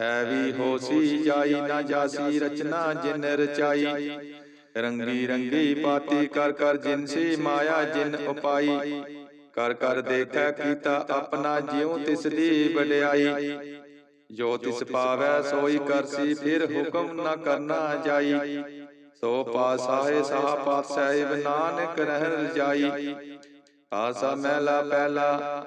ਹੈ ਵੀ ਹੋਸੀ ਜਾਈ ਨਾ ਜਾਸੀ ਰਚਨਾ ਜਿਨ ਰਚਾਈ। ਰੰਗੀ ਰੰਗੀ ਪਾਤੀ ਕਰ ਕਰ ਜਿਨਸੀ ਮਾਇਆ ਜਿਨ ਉਪਾਈ। ਕਰ ਕਰ ਦੇਖੈ ਕੀਤਾ ਆਪਣਾ ਜਿਉ ਤਿਸ ਦੀ ਵਡਿਆਈ। ਜੋ ਤਿਸ ਪਾਵੈ ਸੋਈ ਕਰਸੀ ਫਿਰ ਹੁਕਮ ਨਾ ਕਰਨਾ ਜਾਈ। ਸੋ ਪਾਸਾਏ ਸਾਹ ਪਾਤ ਸਾਹਿਬ ਨਾਨਕ ਰਹਿ ਜਾਈ। ਆਸਾ ਮਹਿਲਾ ਪਹਿਲਾ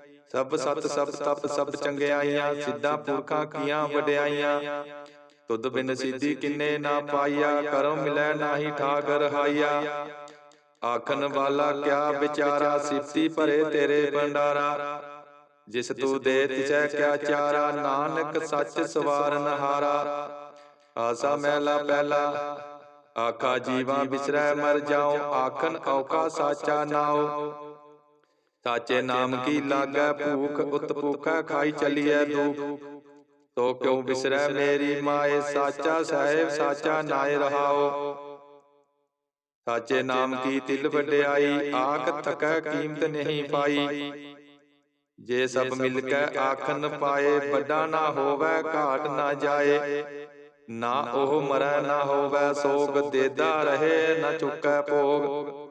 ਸਭ ਸਤ ਸਭ ਤਪ ਸਭ ਚੰਗਿਆਈਆਂ ਸਿੱਧਾ ਪੁਰਖਾਂ ਕੀਆਂ ਵਡਿਆਈਆਂ। ਤੁਧ ਬਿਨ ਸਿੱਧੀ ਕਿੰਨੇ ਨਾ ਪਾਈਆ ਕਰਮ ਮਿਲੈ ਨਾਹੀ ਠਾਕ ਰਹਾਈਆ ਆਖਣ ਵਾਲਾ ਕਿਆ ਵਿਚਾਰਾ ਸਿਫਤੀ ਭਰੇ ਤੇਰੇ ਭੰਡਾਰਾ। ਜਿਸ ਤੂੰ ਦੇ ਤਿਸੈ ਕਿਆ ਚਾਰਾ, ਨਾਨਕ ਸੱਚ ਸਵਾਰਨ ਹਾਰਾ। ਆਸਾ ਮਹਿਲਾ ਪਹਿਲਾ, ਆਖਾ ਜੀਵਾ ਬਿਸਰੈ ਮਰ ਜਾਉ ਆਖਨ ਔਕਾ ਸਾਚਾ ਨਾਉ। ਸਾਚੇ ਨਾਮ ਕੀ ਲਾਗੈ ਭੂਖ ਉਤ ਭੂਖਾ ਖਾਈ ਚਲੀਐ ਦੁਖ। ਤੋ ਕਿਉ ਬਿਸਰੈ ਮੇਰੀ ਮਾਏ ਸਾਚਾ ਸਾਹਿਬ ਸਾਚਾ ਨਾਏ ਰਹਾਓ। ਸਾਚੇ ਨਾਮ ਕੀ ਤਿਲ ਵਡਿਆਈ ਆਖ ਥਕੈ ਕੀਮਤ ਨਹੀਂ ਪਾਈ। ਜੇ ਸਭ ਮਿਲ ਕੇ ਆਖਨ ਪਾਏ ਵੱਡਾ ਨਾ ਹੋਵੇ ਘਾਟ ਨਾ ਜਾਏ। ਨਾ ਉਹ ਮਰੈ ਨਾ ਹੋਵੇ ਸੋਗ ਦੇਦਾ ਰਹੇ ਨਾ ਚੁੱਕੈ ਭੋਗ।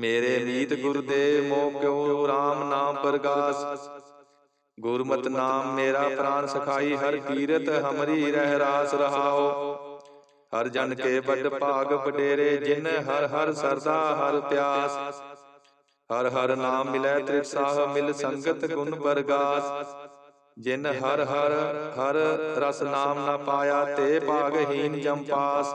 ਮੇਰੇ ਨੀਤ ਗੁਰ ਦੇ ਮੋਹ ਕਿਉ RAM ਨਾਮ ਪਰਗਾਸ ਗੁਰਮਤ ਨਾਮ ਮੇਰਾ ਪ੍ਰਾਨ ਸਖਾਈ ਹਰ ਕੀਰਤ ਹਮਰੀ ਰਹਿ ਰਾਸ ਰਹਾਓ ਹਰ ਜਨ ਕੇ ਵੱਡ ਭਾਗ ਵਡੇਰੇ ਜਿਨ ਹਰ ਹਰ ਸਰਦਾ ਹਰ ਪਿਆਸ ਹਰ ਹਰ ਨਾਮ ਮਿਲੈ ਤ੍ਰਿਪਸਾਹ ਮਿਲ ਸੰਗਤ ਗੁਣ ਬਰਗਾਸ ਜਿਨ ਹਰ ਹਰ ਹਰ ਰਸ ਨਾਮ ਨਾ ਪਾਇਆ ਤੇ ਭਾਗਹੀਨ ਜਮ ਪਾਸ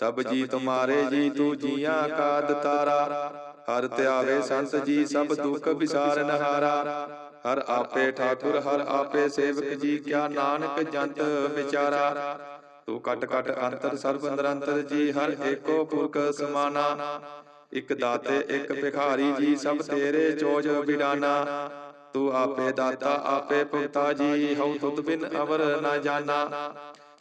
ਸਭ ਜੀ ਤੁਮਾਰੇ ਜੀ ਤੂੰ ਜੀਆਂ ਕਾ ਦਤਾਰਾ। ਹਰ ਧਿਆਵੇ ਸੰਤ ਜੀ ਸਭ ਦੁੱਖ ਵਿਸਾਰਨ ਹਾਰਾ ਹਰ ਆਪੇ ਠਾਕੁਰ ਹਰ ਆਪੇ ਸੇਵਕ ਜੀ ਕਿਆ ਨਾਨਕ ਜੰਤ ਵਿਚਾਰਾ। ਤੂੰ ਕਟ ਕਟ ਅੰਤਰ ਸਰਬ ਨਿਰੰਤਰ ਜੀ ਹਰ ਏਕੋ ਪੁਰਖ ਸਮਾਨਾ। ਇਕ ਦਾਤੇ ਇਕ ਭਿਖਾਰੀ ਜੀ ਸਭ ਤੇਰੇ ਚੋਜ ਬਿਡਾਨਾ। ਤੂੰ ਆਪੇ ਦਾਤਾ ਆਪੇ ਭੁਗਤਾ ਜੀ ਹਉ ਤੁਧ ਬਿਨ ਅਵਰ ਨਾ ਜਾਣਾ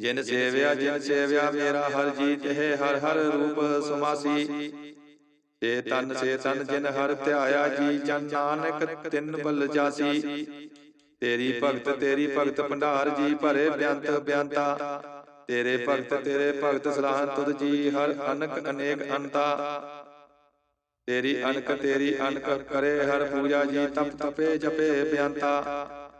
ਜਿਨ ਸੇਵਿਆ ਜਿਨ ਸੇਵਿਆ ਮੇਰਾ ਹਰ ਜੀ ਤੇ ਹਰ ਹਰ ਰੂਪ ਸਮਾਸੀ। ਸੇ ਤਨ ਸੇ ਤਨ ਜਿਨ ਹਰ ਧਿਆਇਆ ਜੀ ਜਨ ਨਾਨਕ ਤਿਨ ਬਲ ਜਾਸੀ। ਤੇਰੀ ਭਗਤ ਤੇਰੀ ਭਗਤ ਭੰਡਾਰ ਜੀ ਭਰੇ ਬਿਆੰਤ ਬਿਆੰਤਾ। ਤੇਰੇ ਭਗਤ ਤੇਰੇ ਭਗਤ ਸਲਾਹ ਤੁਧ ਜੀ ਹਰ ਅਨਕ ਅਨੇਕ ਅੰਤਾ। ਤੇਰੀ ਅਨਕ ਤੇਰੀ ਅਨਕ ਕਰੇ ਹਰ ਪੂਜਾ ਜੀ ਤਪ ਤਪੇ ਜਪੇ ਬਿਆੰਤਾ।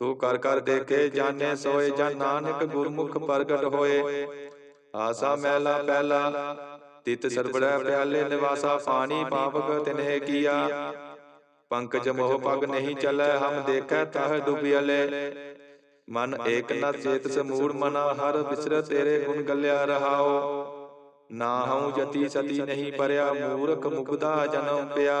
ਤੂੰ ਕਰ ਕਰ ਦੇਖੇ ਜਾਣੇ, ਸੋਏ ਜਨ ਨਾਨਕ ਗੁਰਮੁਖ ਪ੍ਰਗਟ ਹੋਏ। ਆਸਾ ਮਹਿਲਾ ਪਹਿਲਾ ਤਿਤ ਸਰਬੜੈ ਪਿਆਲੇ, ਨਿਵਾਸਾ ਪਾਣੀ ਪਾਵਕ ਤਿਨਹਿ ਕੀਆ। ਪੰਕਜ ਮੋਹ ਪਗ ਨਹੀਂ ਚਲੈ, ਹਮ ਦੇਖੈ ਤਹ ਡੁਬਿਅਲੇ ਮਨ ਏਕ ਨ ਚੇਤ ਸਮੂੜ ਮਨਾ, ਹਰ ਵਿਸਰ ਤੇਰੇ ਗੁਣ ਗੱਲਿਆ ਰਹਾਓ। ਨਾ ਹਉ ਜਤੀ ਸਤੀ ਨਹੀਂ ਪਰਿਆ, ਮੂਰਖ ਮੁਗਦਾ ਜਨਮ ਪਿਆ।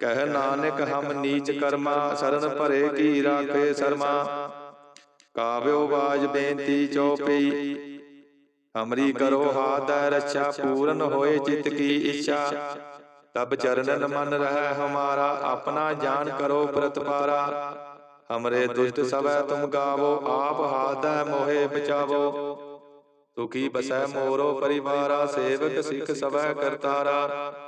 ਕਹਿ ਨਾਨਕ ਹਮ ਨੀਚ ਕਰਮਾ ਸਰਨ ਭਰੇ ਕੀ ਰਾਖੇ ਸਰਮਾ। ਕਾਵਿਓ ਬਾਜ ਬੇਨਤੀ ਚਉਪਈ ਹਮਰੀ ਕਰੋ ਹਾਥ ਰੱਛਾ ਪੂਰਨ ਹੋਏ ਚਿਤ ਕੀ ਇੱਛਾ। ਤਬ ਚਰਨਨ ਮਨ ਰਹਿ ਹਮਾਰਾ ਆਪਣਾ ਜਾਨ ਕਰੋ ਪ੍ਰਤਪਾਰਾ। ਹਮਰੇ ਦੁਸ਼ਟ ਸਵੈ ਤੁਮ ਗਾਵੋ ਆਪ ਹਾਥੈ ਮੋਹਿ ਬਚਾਵੋ। ਸੁਖੀ ਬਸੈ ਮੋਰੋ ਪਰਿਵਾਰਾ ਸੇਵਕ ਸਿੱਖ ਸਵੈ ਕਰਤਾਰਾ।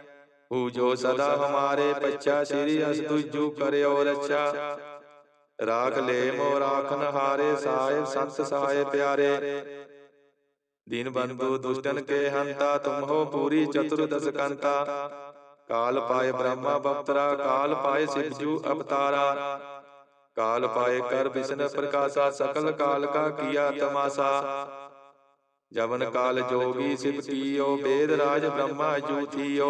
ਪੂਜੋ ਸਦਾ ਹਮਾਰੇ ਪੱਛਾ ਸ੍ਰੀ ਅਸ ਤੁਜੂ ਕਰਿਓ ਰੱਛਾ ਰਾਖ ਲੈ ਮੋ ਰਾਖਨ ਹਾਰੇ ਸਾਹਿਬ ਸੰਤ ਸਹਾਏ ਪਿਆਰੇ ਦੀਨ ਬੰਧੂ ਦੁਸ਼ਟਨ ਕੇ ਹੰਤਾ ਤੁਮ ਹੋ ਪੂਰੀ ਚਤੁਰਦਸ ਕੰਤਾ ਕਾਲ ਪਾਏ ਬ੍ਰਹਮਾ ਬਪਤਰਾ ਕਾਲ ਪਾਏ ਸਿਵਜੂ ਅਵਤਾਰਾ ਕਾਲ ਪਾਏ ਕਰ ਵਿਸ਼ਨ ਪ੍ਰਕਾਸ਼ਾ ਸਕਲ ਕਾਲ ਕਾ ਕੀਆ ਤਮਾਸਾ ਜਵਨ ਕਾਲ ਜੋਗੀ ਸਿਵ ਕੀਓ ਵੇਦ ਰਾਜ ਬ੍ਰਹਮਾ ਜੂਥੀਓ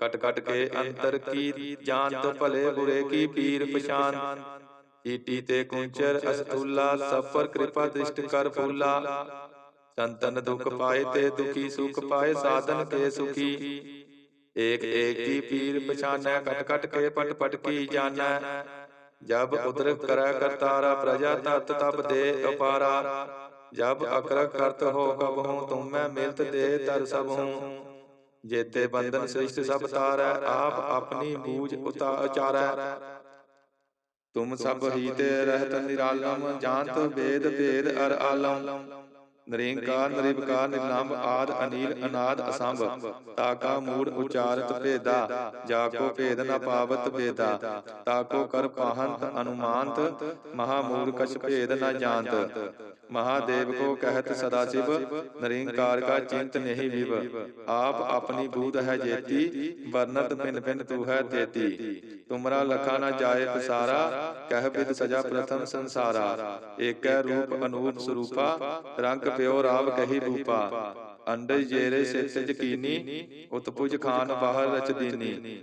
ਕਟ ਕਟ ਕੇ ਅੰਤਰ ਕੀ ਜਾਣਤ ਭਲੇ ਬੁਰੇ ਕੀ ਪੀਰ ਪਛਾਨ ਈਟੀ ਤੇ ਕੁੰਚਰ ਅਸਤੂਲਾ ਸਫਰ ਕਿਰਪਾ ਦ੍ਰਿਸ਼ਟ ਕਰ ਫੂਲਾ। ਸੰਤਨ ਦੁਖ ਪਾਏ ਤੇ ਦੁਖੀ ਸੁਖ ਪਾਏ ਸਾਧਨ ਕੇ ਸੁਖੀ। ਏਕ ਏਕ ਕੀ ਪੀਰ ਪਛਾਨੈ ਕਟ ਕਟ ਕੇ ਪਟ ਪਟ ਕੀ ਜਾਣੈ। ਜਬ ਉਦਰ ਕਰੈ ਕਰਤਾਰਾ ਪ੍ਰਜਾ ਤਤ ਤਬ ਦੇ ਅਪਾਰਾ। ਜਬ ਅਕਰ ਕਰਤ ਹੋ ਕਬ ਹੂੰ ਤੁਮ ਮੈਂ ਮਿਲਤ ਦੇ ਤਰ ਸਭ। ਹੂੰ ਜੇਤੇ ਬੰਧਨ ਸ੍ਰਿਸ਼ਟ ਸਭ ਤਾਰੈ, ਆਪ ਆਪਣੀ ਬੂਝ ਉਤਾ ਉਚਾਰੈ। ਤੁਮ ਸਭ ਹੀ ਤੇ ਰਹਿਤ ਨਿਰਾਲਮ, ਜਾਣਤ ਵੇਦ ਭੇਦ ਅਰ ਆਲਮ। ਨਰੇਂਕਾਰ, ਨਰਿਵਕਾਰ ਨਿਰਨਾਮ ਆਦ ਅਨੀਲ ਅਨਾਦ ਅਸੰਭ ਤਾਕਾ ਮੂੜ ਉਚਾਰਤ ਭੇਦਾ, ਜਾ ਕੋ ਭੇਦ ਨ ਪਾਵਤ ਭੇਦਾ। ਤਾਕੋ ਕਰ ਪਾਹੰਤ ਅਨੁਮਾਨਤ, ਮਹਾ ਮੂੜ ਕਛ ਭੇਦ ਨ ਜਾਣਤ। ਮਹਾਦੇਵ ਕੋ ਕਹਿਤ ਸਦਾ ਸਿਵ ਨਰਿੰਕਾਰ ਚਿੰਤ ਨਹੀਂ ਵਿਵ ਆਪ ਆਪਣੀ ਬੂਧ ਹੈ ਜੇਤੀ ਵਰਨਤ ਪਿਨ ਤੂ ਹੈ ਤੇਤੀ ਤੁਮਰਾ ਲਖਾ ਨ ਜਾਏ ਪਸਾਰਾ ਕਹਿ ਬਿਦ ਸਜਾ ਪ੍ਰਥਮ ਸੰਸਾਰਾ। ਸਰੂਪਾ ਰੰਗ ਪਿਓ ਰਾਵ ਕਹੀ ਰੂਪਾ। ਅੰਡਜ ਜੇਰੇ ਸਿਤ ਜਕੀਨੀ ਉਤਪੁਜ ਖਾਨ ਬਾਹਰ ਰਚ ਦੀਨੀ।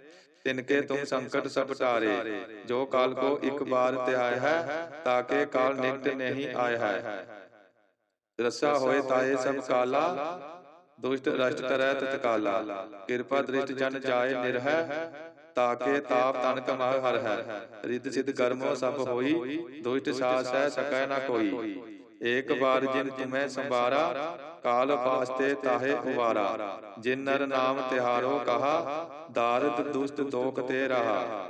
ਤਿਨਕੇ ਤੁਮ ਸੰਕਟ ਸਭ ਟਾਰੇ ਜੋ ਕਾਲ ਕੋ ਇੱਕ ਬਾਰ ਧਿਆਇ ਹੈ ਤਾਕੇ ਕਾਲ ਨਿਕਟ ਨਹੀਂ ਆਇ ਹੈ। ਰਸਾ ਹੋਏ ਤਾਏ ਸਭ ਕਾਲਾ ਦੁਸ਼ਟ ਰਸ਼ਟ ਕਰੈ ਤਤਕਾਲਾ ਕਿਰਪਾ ਦ੍ਰਿਸ਼ਟ ਜਨ ਜਾਏ ਨਿਰਹਿ ਤਾਕੇ ਤਾਪ ਤਨ ਕਮਾ ਹਰ ਹੈ। ਰਿੱਧ ਸਿਧ ਕਰਮੋ ਸਭ ਹੋਈ ਦੁਸ਼ਟ ਸਾਸ ਹੈ ਸਕੈ ਨਾ ਕੋਈ। ਏਕ ਬਾਰ ਜਿਨ ਤੁਮੈ ਸੰਭਾਰਾ ਕਾਲ ਪਾਸਤੇ ਤਾਹੇ ਉਵਾਰਾ ਜਿਨ ਨਰ ਨਾਮ ਤਿਹਾਰੋ ਕਹਾ ਦਾਰਦ ਦੁਸ਼ਟ ਦੋਖ ਤੇ ਰਹਾ।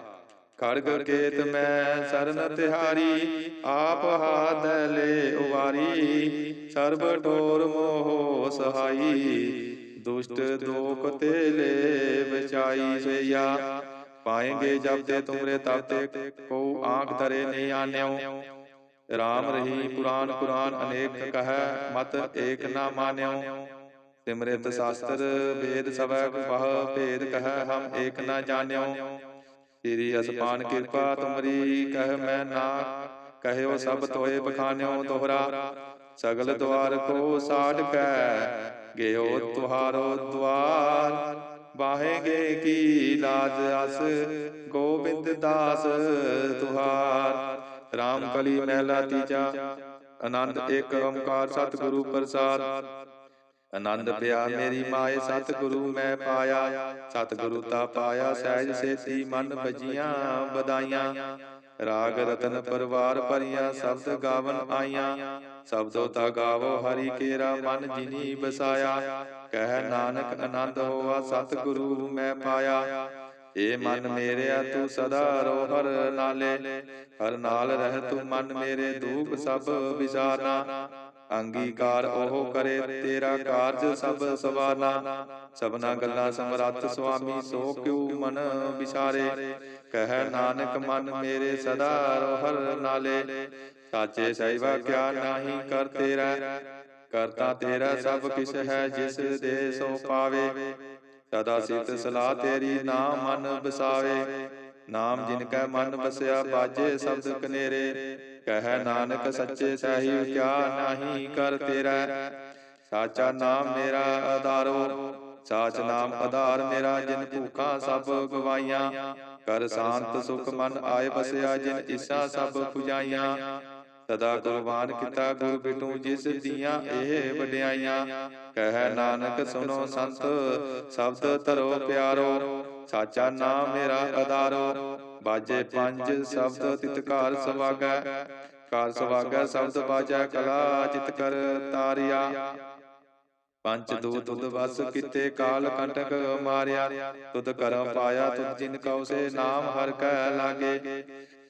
ਖੜਗ ਕੇਤ ਮੈਂ ਸਰਨ ਤਿਹਾਰੀ ਆਪ ਹਾਥ ਲੈ ਉਵਾਰੀ। ਸਰਬ ਠੋਰ ਮੋਹ ਸਹਾਈ। ਦੁਸ਼ਟ ਦੋਖ ਤੇ ਲੈ ਬਚਾਈ ਸਈਆ। ਪਾਏਂਗੇ ਜਬ ਤੇ ਤੁਮਰੇ ਤਬ ਤੇ ਕੋ ਆਂਖ ਧਰੇ ਨਹੀਂ ਆਨਿਓ ਰਾਮ ਰਹੀ ਪੁਰਾਨ ਕੁਰਾਨ ਅਨੇਕ ਕਹੈ ਮਤ ਏਕ ਨਾ ਮਾਨਿਓ। ਸਿਮਰਿਤ ਸ਼ਾਸਤਰ ਵੇਦ ਸਭੈ ਬਹੁ ਭੇਦ ਕਹੈ ਹਮ ਏਕ ਨਾ ਜਾਣਿਓ। ਤੇਰੀ ਅਸਪਾਨ ਕਿਰਪਾ ਤੁਮਰੀ ਕਹਿ ਮੈਂ ਨਾ ਕਹਿਓ ਸਭ ਤੋਏ ਬਖਾਨਿਓ ਦੋਹਰਾ ਸਗਲ ਦਵਾਰ ਕੋ ਸਾੜ ਕੈ ਗਿਓ ਤੁਹਾਰੋ ਦਵਾਰ ਬਾਹੇਗੇ ਕੀ ਲਾਜ ਅਸ ਗੋਬਿੰਦ ਦਾਸ ਤੁਹਾਰ। ਰਾਮ ਕਲੀ ਮਹਿਲਾ ਤੀਜਾ ਆਨੰਦ ਇੱਕ ਓੰਕਾਰ ਸਤਿਗੁਰੂ ਪ੍ਰਸਾਦ। ਆਨੰਦ ਪਿਆ ਮੇਰੀ ਮਾਏ ਸਤਿਗੁਰੂ ਮੈਂ ਪਾਇਆ। ਸਤਿਗੁਰੂ ਤਾ ਪਾਇਆ ਸਹਿਜ ਸੇਤੀ ਮਨ ਬਜੀਆਂ ਬਦਾਈਆਂ ਰਾਗ ਰਤਨ ਪਰਵਾਰ ਭਰੀਆਂ ਸ਼ਬਦ ਗਾਵਨ ਆਈਆਂ। ਸ਼ਬਦੋ ਤਾ ਗਾਵੋ ਹਰੀ ਕੇਰਾ ਮਨ ਜਿਨੀ ਬਸਾਇਆ ਕਹਿ ਨਾਨਕ ਆਨੰਦ ਹੋਆ ਸਤਿਗੁਰੂ ਮੈਂ ਪਾਇਆ। ਏ ਮਨ ਮੇਰਿਆ ਤੂੰ ਸਦਾ ਰੋ ਹਰ ਨਾਲੇ, ਹਰ ਨਾਲ ਰਹਿ ਤੂੰ ਮਨ ਮੇਰੇ ਦੂਖ ਸਭ ਵਿਸਾਰਨਾ ਅੰਗੀਕਾਰ ਉਹ ਕਰੇ ਤੇਰਾ ਕਾਰਜ ਸਭ ਸਵਾਰਨਾ ਸਭਨਾ ਗੱਲਾਂ ਸਮਰੱਥ ਸੁਆਮੀ, ਸੋ ਕਿਉ ਮਨ ਵਿਚਾਰੇ ਕਹਿ ਨਾਨਕ ਮਨ ਮੇਰੇ ਸਦਾ ਰੋ ਹਰ ਨਾਲੇ, ਸਾਚੇ ਸਹਿਬਾ ਕਿਆ ਨਾਹੀ ਕਰ ਤੇਰਾ? ਕਰਤਾ ਤੇਰਾ ਸਭ ਕਿਛ ਹੈ ਜਿਸ ਦੇ ਸੋ ਪਾਵੇ। ਸਦਾ ਸਿਤ ਸਲਾਹ ਤੇਰੀ ਨਾਮ ਮਨ ਬਸਾਵੇ ਨਾਮ ਜਿਨ ਕੈ ਮਨ ਬਸਿਆ ਬਾਜੇ ਸ਼ਬਦ ਕਨੇਰੇ। ਕਹਿ ਨਾਨਕ ਸੱਚੇ ਸਾਹਿਬ ਕਿਆ ਨਾਹੀ ਕਰ ਤੇਰਾ। ਸਾਚਾ ਨਾਮ ਮੇਰਾ ਆਧਾਰੋ। ਸਾਚ ਨਾਮ ਆਧਾਰ ਮੇਰਾ ਜਿਨ ਭੂਖਾਂ ਸਭ ਗਵਾਈਆਂ। ਕਰ ਸ਼ਾਂਤ ਸੁਖ ਮਨ ਆਏ ਬਸਿਆ ਜਿਨ ਇਸਾ ਸਭ ਪੁਜਾਈਆਂ। ਸਦਾ ਕੁਰਬਾਨ ਕੀਤਾ ਗੁਰ ਬਿਟੂ ਜਿਸ ਦੀਆਂ ਇਹ ਵਡਿਆਈਆਂ। ਕਹਿ ਨਾਨਕ ਸੁਨੋ ਸੰਤ, ਸ਼ਬਦ ਧਰੋ ਪਿਆਰੋ, ਸਾਚਾ ਨਾਮ ਮੇਰਾ ਆਧਾਰੋ ਬਾਜੇ ਪੰਜ ਸ਼ਬਦ ਤਿਤਕਾਰ ਸਵਾਗੈ ਕਾਰ ਸਵਾਗੈ ਸ਼ਬਦ ਬਾਜੈ ਕਲਾ ਚਿਤ ਕਰ ਤਾਰਿਆ। ਪੰਜ ਦੂਤ ਤੁਧ ਵਸ ਕਿਤੇ ਕਾਲ ਕੰਟਕ ਮਾਰਿਆ। ਤੁਧ ਕਰਮ ਪਾਇਆ ਤੁਧ ਜਿਨ ਕਉ ਸੇ ਨਾਮ ਹਰ ਕੈ ਲਾਗੇ।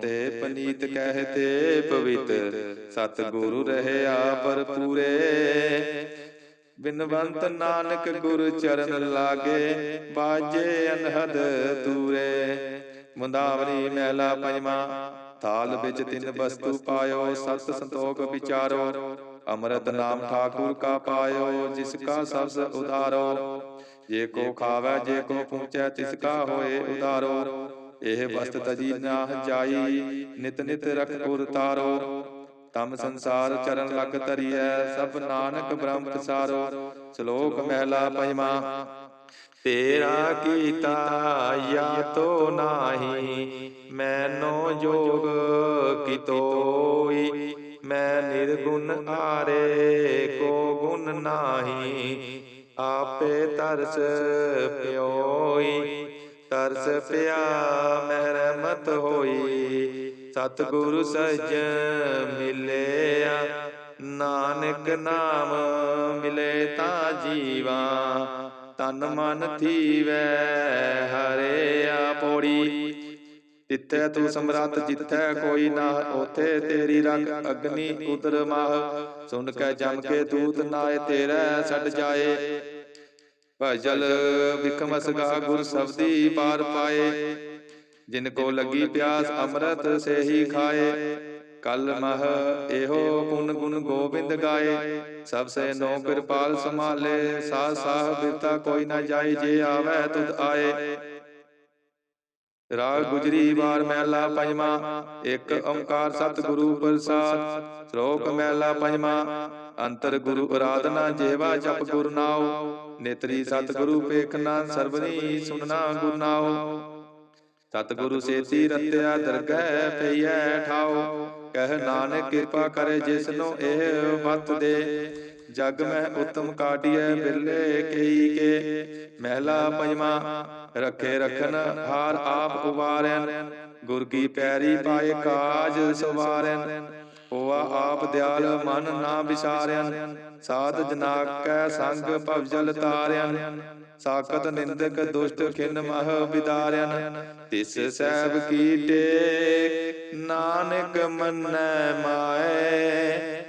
ਸੁਨਤੇ ਪਨੀਤ ਕਹਤੇ ਪਵਿੱਤ ਸਤ ਗੁਰੂ ਰਹਿਆ ਪਰ ਪੂਰੇ ਬਿਨਵੰਤ ਨਾਨਕ ਗੁਰ ਚਰਨ ਲਾਗੇ ਬਾਜੇ ਅਨਹਦ ਤੂਰੇ ਮੁੰਦਾਵਰੀ ਮਹਿਲਾ ਪੰਜਵਾ ਥਾਲ ਵਿੱਚ ਤਿੰਨ ਵਸਤੂ ਪਾਇਓ ਸਤ ਸੰਤੋਖ ਵਿਚਾਰੋ ਅੰਮ੍ਰਿਤ ਨਾਮ ਠਾਕੁਰ ਕਾ ਪਾਇਓ ਜਿਸ ਕਾ ਸਬਸ ਉਧਾਰੋ ਜੇ ਕੋ ਖਾਵੇ ਜੇ ਕੋ ਪਹੁੰਚੈ ਤਿਸ ਕਾ ਹੋਏ ਉਧਾਰੋ ਇਹ ਵਸਤ ਤਜੀ ਨਾ ਜਾਈ ਨਿਤ ਨਿਤ ਰਖ ਪੁਰ ਤਾਰੋ। ਤਮ ਸੰਸਾਰ ਚਰਨ ਲਗ ਤਰੀਐ ਸਭ ਨਾਨਕ ਬ੍ਰਹਮ ਪਸਾਰੋ। ਸ਼ਲੋਕ ਮਹਿਲਾ ਪੰਜਵਾ ਤੇਰਾ ਕੀਤਾ ਯਾ ਤੋ ਨਾਹੀ ਮੈਨੋ ਜੋਗ ਕਿਤੋਈ ਮੈਂ ਨਿਰਗੁਣ ਆਰੇ ਕੋ ਗੁਣ ਨਾਹੀ। ਆਪੇ ਤਰਸ ਪਿਓਈ। ਤਰਸ ਪਿਆ ਮਹਿਰਮਤ ਹੋਈ। ਸਤਿਗੁਰੂ ਸਜਣ ਮਿਲਿਆ। ਨਾਨਕ ਨਾਮ ਮਿਲੇ ਤਾਂ ਜੀਵਾ। ਤਨ ਮਨ ਥੀਵੈ ਹਰਿਆ ਪੋੜੀ ਤਿੱਥੈ ਤੂੰ ਸਮਰੱਥ, ਜਿੱਥੈ ਕੋਈ ਨਾ ਉਥੇ ਤੇਰੀ ਰਖ ਅਗਨੀ ਉਦਰ ਮਾਹ। ਸੁਣ ਕੇ ਜਮ ਕੇ ਦੂਤ ਨਾਏ ਤੇਰਾ ਛੱਡ ਜਾਏ। ਭਜਲ ਵਿਖਮ ਸਗਾ ਗੁਰ ਸਬਦੀ ਪਾਰ ਪਾਏ। ਜਿਨ ਕੋ ਲੱਗੀ ਪਿਆਸ ਅੰਮ੍ਰਿਤ ਸੇ ਹੀ ਖਾਏ। ਕਲ ਮਹ ਇਹੋ ਪੁਨ ਗੁਣ ਗੋਬਿੰਦ ਗਾਏ। ਸਭ ਸੇ ਨੋ ਕਿਰਪਾਲ ਸੰਭਾਲੇ। ਸਾਹ ਸਾਹ ਬਿਰਤਾ ਕੋਈ ਨਾ ਜਾਈ ਜੇ ਆਵੇ ਤੁਧ ਆਏ। ਰਾਗ ਗੁਜਰੀ ਵਾਰ ਮਹਿਲਾ ਪੰਜਵਾ ਇੱਕ ਓੰਕਾਰ ਸਤਿਗੁਰੂ ਪ੍ਰਸਾਦ ਸ਼ਲੋਕ ਮਹਿਲਾ ਪੰਜਵਾ ਅੰਤਰ ਗੁਰੂ ਅਰਾਧਨਾ ਜੇਵਾ ਜਪ ਗੁਰ ਨਾਉ ਨੇਤਰੀ ਸਤਿਗੁਰੂ ਪੇਖਣਾ ਸਰਬਨੀ ਸੁਨਣਾ ਗੁਰ ਨਾਉ। ਸਤਿਗੁਰੂ ਸੇਤੀ ਰਤਿਆ ਦਰਗਹਿ ਪਈਐ ਠਾਉ। ਕਹਿ ਨਾਨਕ ਕਿਰਪਾ ਕਰੇ ਜਿਸਨੋ ਇਹ ਵਤ ਦੇ ਜਗ ਮਹਿ ਉਤਮ ਕਾਟਿਐ ਬਿਰਲੇ ਕਈ ਕੇ ਮਹਿਲਾ ਪੰਜਵਾ ਰੱਖੇ ਰਖਨ ਹਾਰ ਆਪ ਉਵਾਰੈਨ ਗੁਰ ਕੀ ਪੈਰੀ ਪਾਏ ਕਾਜ ਸਵਾਰੈਨ ਹੋਆ ਆਪ ਦਿਆਲ ਮਨ ਨਾ ਵਿਚਾਰੈਨ ਸਾਧ ਜਨਾ ਕੈ ਸੰਗ ਭਵਜਲ ਤਾਰੈਨ ਸਾਖਤ ਨਿੰਦਕ ਦੁਸ਼ਟ ਖਿਨ ਮਹ ਵਿਦਾਰੈਨ ਤਿਸ ਸਹਿਬ ਕੀ ਟੇਕ ਨਾਨਕ ਮੰਨੈ ਮਾਏ